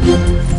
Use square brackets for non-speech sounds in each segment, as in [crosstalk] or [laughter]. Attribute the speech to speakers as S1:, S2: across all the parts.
S1: Thank you.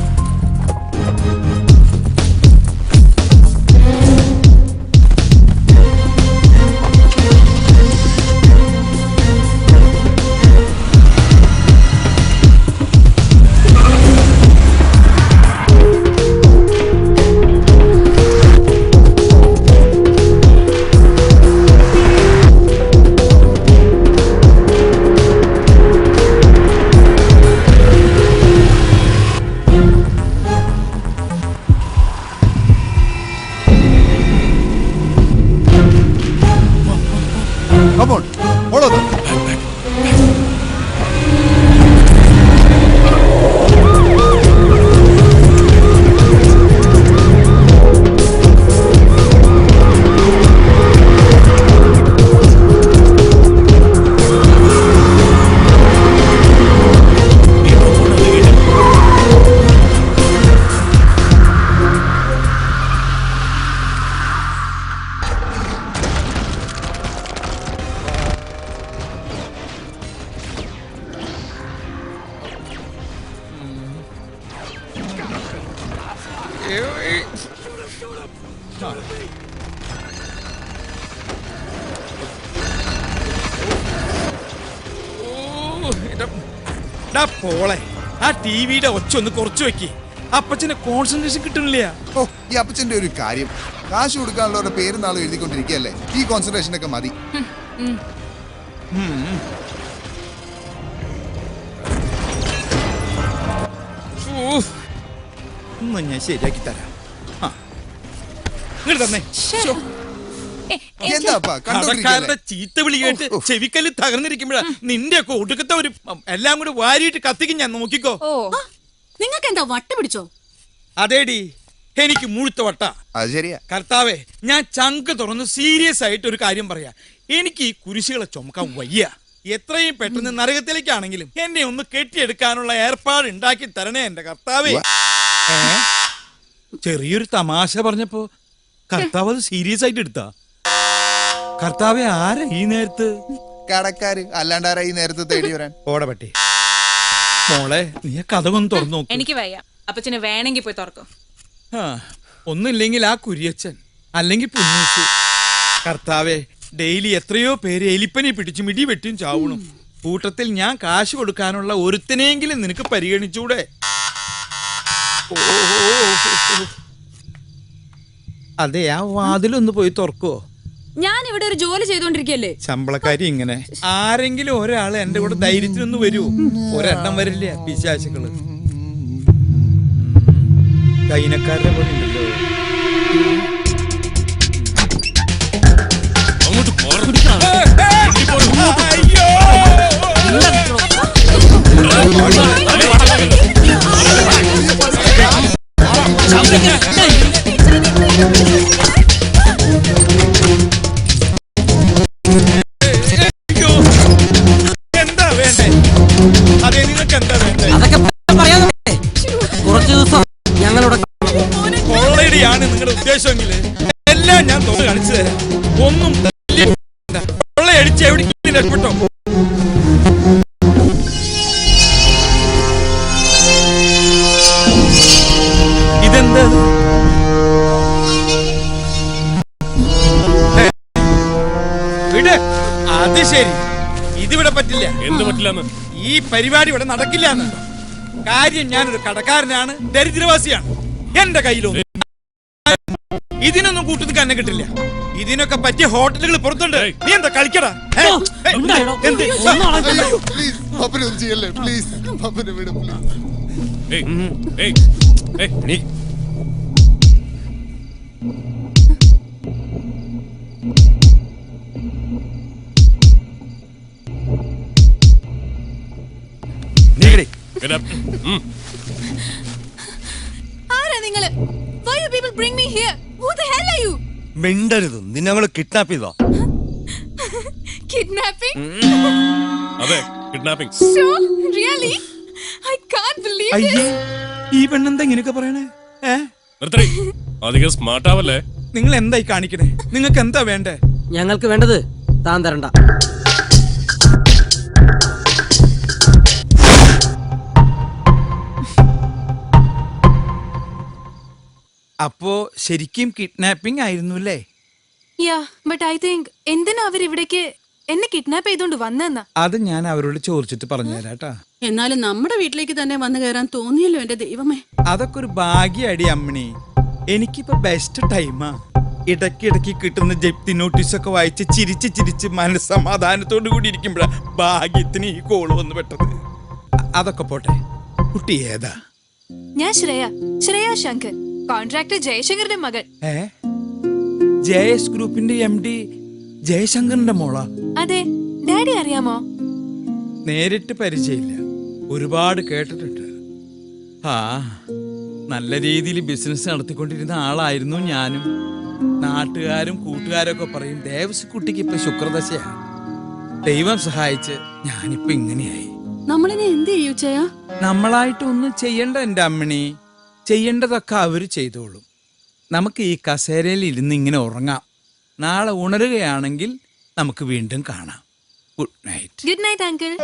S1: Come on. Hold on.
S2: ഓ, ഇതാ- ഡാ പോളെ ആ ടിവിയുടെ ഒച്ച ഒന്ന് കുറച്ച് വെക്ക്. അപ്പച്ചന് കോൺസെൻട്രേഷൻ കിട്ടുന്നില്ല
S1: ഓ ഈ അപ്പച്ചന്റെ ഒരു കാര്യം. കാശ് കൊടുക്കാനുള്ളവരുടെ പേര് നാളും എഴുതിക്കൊണ്ടിരിക്കുകയല്ലേ? ഈ കോൺസെൻട്രേഷൻ ഒക്കെ മതി.
S2: ഊഫ്. ഒന്ന് ഞാൻ ശരിയാക്കി തരാം. ആ. ഇങ്ങട് തന്നെ.
S1: എന്താ അപ്പാ?
S2: കടക്കാരുടെ
S1: കണ്ടോണ്ടിരിക്കല്ലേ
S2: ചീത്ത വിളി കേട്ട്
S1: ഓ, ഓ.
S2: ചെവിക്കല്ല് തകർന്നിരിക്കുമ്പോഴാ നിന്റെ ഒക്കെ ഒടുക്കത്തെ ഒരു ഉം, എല്ലാം കൂടി വാരിയിട്ട് കത്തിക്കും ഞാൻ നോക്കിക്കോ.
S3: ഓ. നിങ്ങൾക്ക് എന്താ വട്ട പിടിച്ചോ?
S2: അതേടി എനിക്ക് മുഴുത്ത വട്ട.
S1: അത് ശരിയാ.
S2: കർത്താവേ ഞാൻ ചങ്ക് തുറന്ന് സീരിയസ് ആയിട്ട് ഒരു കാര്യം പറയാ. എനിക്ക് ഈ കുരിശുകളെ ചുമക്കാൻ വയ്യ. എത്രയും പെട്ടെന്ന് നരകത്തിലേക്കാണെങ്കിലും എന്നെ ഒന്ന് കെട്ടിയെടുക്കാനുള്ള ഏർപ്പാട് ഉണ്ടാക്കി തരണേ എന്റെ കർത്താവേ? ചെറിയൊരു തമാശ പറഞ്ഞപ്പോ കർത്താവ് അത് സീരിയസ് ആയിട്ട് എടുത്താ. കർത്താവെ ആരാ ഈ നേരത്ത്?
S1: കടക്കാര് അല്ലാണ്ടാരാ ഈ നേരത്ത് തേടി വരാൻ?
S2: ഓടപട്ടി മോളെ നീ കഥ ഒന്ന് തുറന്നു നോക്ക്.
S3: എനിക്ക് വയ്യ. അപ്പച്ചന് വേണമെങ്കിൽ പോയി തുറക്കും.
S2: ഒന്നില്ലെങ്കിൽ ആ കുരിയച്ചൻ അല്ലെങ്കിൽ പുന്നൂസ്. കർത്താവെ ഡെയിലി എത്രയോ പേര് എലിപ്പനി പിടിച്ച് മിടി വെട്ടിയും ചാവണം കൂട്ടത്തിൽ ഞാൻ കാശ് കൊടുക്കാനുള്ള ഒരുത്തിനെങ്കിലും നിനക്ക് പരിഗണിച്ചൂടെ. അതെ ആ വാതിലൊന്ന് പോയി തുറക്കോ
S3: ഞാൻ ഇവിടെ ഒരു ജോലി ചെയ്തോണ്ടിരിക്കല്ലേ.
S2: ശമ്പളക്കാരി ഇങ്ങനെ. ആരെങ്കിലും ഒരാൾ എന്റെ കൂടെ ധൈര്യത്തിനൊന്ന് വരൂ. ഒരെണ്ണം വരില്ല പിശാശുക്കൾ കൈനക്കാരുടെ പോലെ ഉണ്ടല്ലോ. അയ്യോ. ഉദ്ദേശമെങ്കിൽ എല്ലാം ഞാൻ തോന്നി കാണിച്ചു തരാം. ഒന്നും. കൊള്ളയടിച്ച് എവിടേക്കും രക്ഷപ്പെട്ടോ ഇതെന്താ? ഇത്? വിട്. അത് ശരി. ഇതിവിടെ പറ്റില്ല.
S4: എന്ത് പറ്റില്ലെന്ന്?
S2: ഈ പരിപാടി ഇവിടെ നടക്കില്ല എന്ന് കാര്യം ഞാനൊരു കടക്കാരനാണ് ദരിദ്രവാസിയാണ്. എന്റെ കയ്യിലൊന്നും ഇതിനൊന്നും കൂട്ടു കന്നെ കിട്ടില്ല. ഇതിനൊക്കെ പറ്റിയ ഹോട്ടലുകൾ പുറത്തുണ്ട്. നീ എന്താ കളിക്കടാ?
S1: ചെയ്യല്ലേ? പ്ലീസ്
S4: നീ. get up. ഉം.
S3: ആരാ നിങ്ങൾ? Why you people bring me here? Who the hell are you?
S5: മിണ്ടരുത് നിന്നെ ഞങ്ങൾ കിഡ്നാപ്പ് ചെയ്തോ
S3: Kidnapping? [laughs]
S4: അതെ kidnapping
S3: Sure? Really? I can't believe
S2: അയ്യേ. ഈ പെണ്ണെന്താ ഇങ്ങനെയൊക്കെ പറയണേ ഏ
S4: നിർത്തടി അധികം സ്മാർട്ട് ആവല്ലേ
S2: നിങ്ങൾ എന്തായി കാണിക്കണേ നിങ്ങൾക്ക് എന്താ വേണ്ടേ
S6: ഞങ്ങൾക്ക് വേണ്ടത് താൻ തരണ്ട
S2: അപ്പോ ശരിക്കും കിഡ്നാപ്പിംഗ് ആയിരുന്നു അല്ലേ
S3: യാ ബട്ട് ഐ തിങ്ക് എന്തിനാ അവരിവിടേക്ക് എന്നെ കിഡ്നാപ്പ് ചെയ്തോണ്ട് വന്നെന്നാ?
S2: അത് ഞാൻ അവരോട് ചോദിച്ചിട്ട് പറഞ്ഞുതരാട്ടാ
S7: എന്നാലും നമ്മുടെ വീട്ടിലേക്ക് തന്നെ വന്നു കയറാൻ തോന്നിയല്ലോ എന്റെ ദൈവമേ.
S2: അതൊക്കെ ഒരു ഭാഗ്യടി അമ്മണി. എനിക്കിപ്പോ ബെസ്റ്റ് ടൈമാ ഇടയ്ക്കിടയ്ക്ക് കിട്ടുന്ന ജപ്തി നോട്ടീസ് ഒക്കെ വായിച്ച് ചിരിച്ച് ചിരിച്ച് മനസ്സമാധാനത്തോടു കൂടി ഇരിക്കുമ്പോഴാണ് ഭാഗ്യത്തിന് ഈ കോൾ വന്ന് പെട്ടത്. അതൊക്കെ പോട്ടെ. കുട്ടി ഏതാ?
S3: ഞാൻ ശ്രേയ. ശ്രേയ ശങ്കർ. കോൺട്രാക്ടർ ജയശങ്കറിന്റെ മകൾ
S2: ഏ? ജെ എസ് ഗ്രൂപ്പിന്റെ എം ഡി ജയശങ്കറിന്റെ മോളാ?
S3: അതെ ഡാഡി അറിയാമോ?
S2: നേരിട്ട് പരിചയമില്ല. ഒരുപാട് കേട്ടിട്ടുണ്ട്. ആ നല്ല രീതിയിൽ ബിസിനസ് നടത്തിക്കൊണ്ടിരുന്ന ആളായിരുന്നു ഞാനും. നാട്ടുകാരും കൂട്ടുകാരൊക്കെ പറയും ദേവസ്കുട്ടിക്ക് ഇപ്പൊ ശുക്രദശയാണ് ദൈവം സഹായിച്ച് ഞാനിപ്പോ ഇങ്ങനെയായി.
S7: നമ്മളിനെ എന്ത് ചെയ്യൂ നമ്മളായിട്ട്
S2: നമ്മളായിട്ടൊന്നും ചെയ്യണ്ട എന്റെ അമ്മണി. ചെയ്യേണ്ടതൊക്കെ അവർ ചെയ്തോളും. നമുക്ക് ഈ കസേരയിൽ ഇരുന്ന് ഇങ്ങനെ ഉറങ്ങാം. നാളെ ഉണരുകയാണെങ്കിൽ നമുക്ക് വീണ്ടും കാണാം. Good night
S3: good night uncle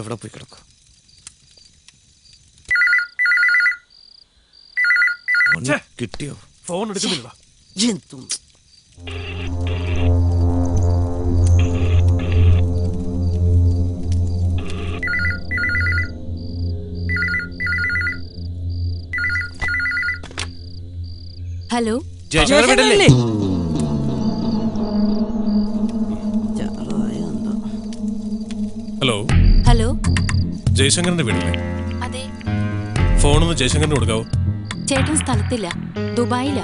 S5: ഇവിടെ പോയി കിടക്കും? കിട്ടിയോ?
S4: ഫോൺ എടുക്കുന്നില്ല
S6: ജന്തു
S3: ഹലോ?
S4: ഹലോ?
S3: ഹലോ?
S4: ജയശങ്കറിന്റെ വീടല്ലേ
S3: അതെ.
S4: ഫോണൊന്ന് ജയശങ്കറിന് കൊടുക്കാവോ?
S3: ചേട്ടൻ സ്ഥലത്തില്ല. ദുബായില.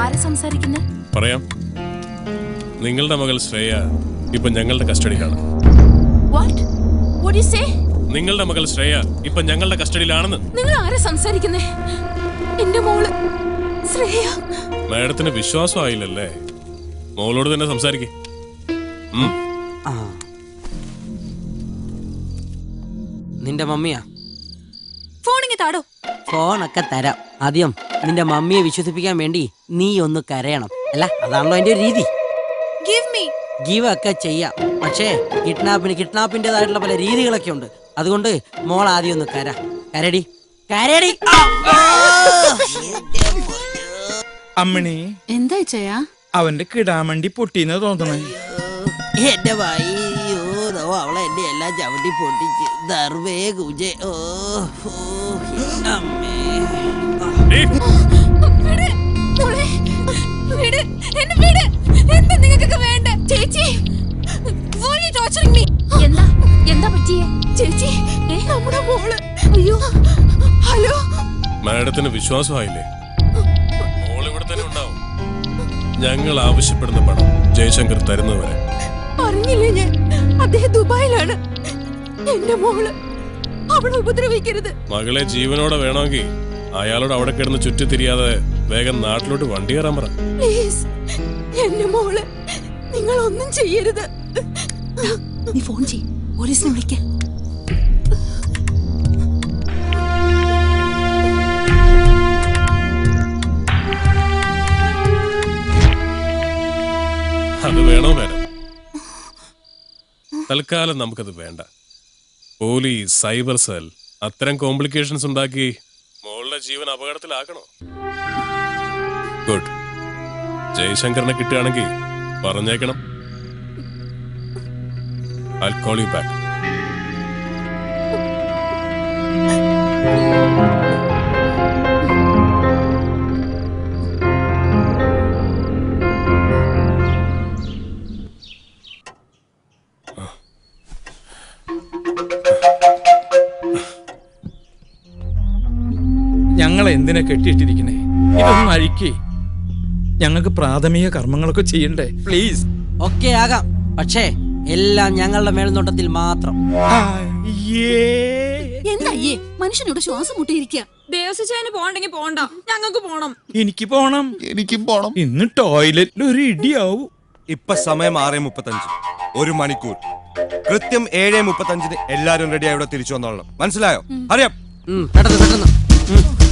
S3: ആരാ സംസാരിക്കുന്നത്
S4: പറയാം. നിങ്ങളുടെ മകൾ ശ്രേയ ഇപ്പൊ ഞങ്ങളുടെ കസ്റ്റഡിയിലാണ്.
S3: വാട്ട് വോട്ട് യു സേ
S4: നിങ്ങളുടെ മകൾ ശ്രേയ ഇപ്പൊ ഞങ്ങളുടെ കസ്റ്റഡിയിലാണെന്ന്.
S3: നിങ്ങൾ ആരാ സംസാരിക്കുന്നേ? എന്റെ മോൾ ശ്രേയ.
S4: മാഡത്തിന് വിശ്വാസമായില്ലല്ലേ മോളോട് തന്നെ സംസാരിക്കേ.
S6: നിന്റെ മമ്മിയാ?
S3: ഫോണിങ്ങി താടോ.
S6: ഫോണൊക്കെ തരാം. ആദ്യം നിന്റെ മമ്മിയെ വിശ്വസിപ്പിക്കാൻ വേണ്ടി നീ ഒന്ന് കരയണം അല്ല? അതാണല്ലോ എന്റെ ഒരു രീതി.
S3: ഗിവ് മീ
S6: ഗീവ് ഒക്കെ ചെയ്യാം. പക്ഷേ കിഡ്നാപ്പിന് കിഡ്നാപ്പിന്റെതായിട്ടുള്ള പല രീതികളൊക്കെ ഉണ്ട്. അതുകൊണ്ട് മോൾ ആദ്യം ഒന്ന് കര. കരടി. കരടി!
S2: അമ്മിണി
S7: എന്താ ചെയ്യാ
S2: അവന്റെ കിടാമണ്ടി പൊട്ടിന്ന് തോന്നണേ.
S6: എന്റെ വായിയോ അവളെ എന്റെ എല്ലാം ചവിട്ടി പൊട്ടിച്ച്. ദർവേ ഗുജേ ഓ അമ്മേ.
S3: എന്താ എന്താ പറ്റിയേ? ചേച്ചി നമ്മുടെ മോൾ. അയ്യോ ഹലോ.
S4: മാഡത്തിന് വിശ്വാസമായില്ലേ? മോൾ ഇവിടെ തന്നെ ഉണ്ടാവും. ഞങ്ങൾ ആവശ്യപ്പെടുന്ന പണം ജയശങ്കർ തരുന്നവരെ
S3: അറിഞ്ഞില്ലേ ഞാൻ? അദ്ദേഹം ദുബായിലാണ്. എന്റെ മോൾ. അവളെ ഉപദ്രവിക്കരുത്.
S4: മകളെ ജീവനോടെ വേണമെങ്കിൽ അയാളോട് അവിടെ കിടന്ന് ചുറ്റി തിരിയാതെ വേഗം നാട്ടിലോട്ട് വണ്ടി കയറാൻ പറ.
S3: പ്ലീസ് എന്റെ മോൾ നിങ്ങൾ ഒന്നും ചെയ്യരുത്.
S7: നീ ഫോൺ ചെയ് പോലീസിനെ വിളിക്ക.
S4: അത് വേണോ വേണം തൽക്കാലം നമുക്കത് വേണ്ട. പോലീസ് സൈബർ സെൽ അത്തരം കോംപ്ലിക്കേഷൻസ് ഉണ്ടാക്കി മോളുടെ ജീവൻ അപകടത്തിലാക്കണോ? ഗുഡ്. ജയശങ്കറിനെ കിട്ടുകയാണെങ്കിൽ പറഞ്ഞേക്കണം. I'll call you.
S2: എന്തിനാ കെട്ടിയിട്ടിരിക്കണേ. ഇതൊന്നും അഴിക്കേ ഞങ്ങൾക്ക് പ്രാഥമിക കർമ്മങ്ങളൊക്കെ ചെയ്യണ്ടേ. പ്ലീസ്
S6: ഒക്കെ ആകാം. പക്ഷേ എല്ലാം ഞങ്ങളുടെ മേൽനോട്ടത്തിൽ മാത്രം.
S7: എന്തായേ മനുഷ്യനോട് ശ്വാസം മുട്ടിയിരിക്കുക
S3: ദേവസ്വന് പോണ്ടെങ്കിൽ പോണ്ട. ഞങ്ങൾക്ക് പോണം.
S2: എനിക്ക് പോണം.
S1: എനിക്കും പോണം.
S2: ഇന്ന് ടോയ്ലറ്റിൽ ഒരു ഇടിയാവും.
S5: ഇപ്പൊ സമയം ആറ് മുപ്പത്തഞ്ച്. ഒരു മണിക്കൂർ. കൃത്യം ഏഴ് മുപ്പത്തഞ്ചിന് എല്ലാരും റെഡി ആയി തിരിച്ചു വന്നോളണം. മനസ്സിലായോ? അറിയാം.
S6: പെട്ടെന്ന് പെട്ടെന്ന്.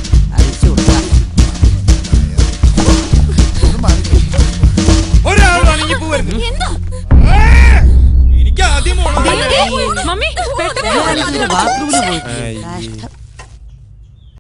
S6: എനിക്ക് ആദ്യം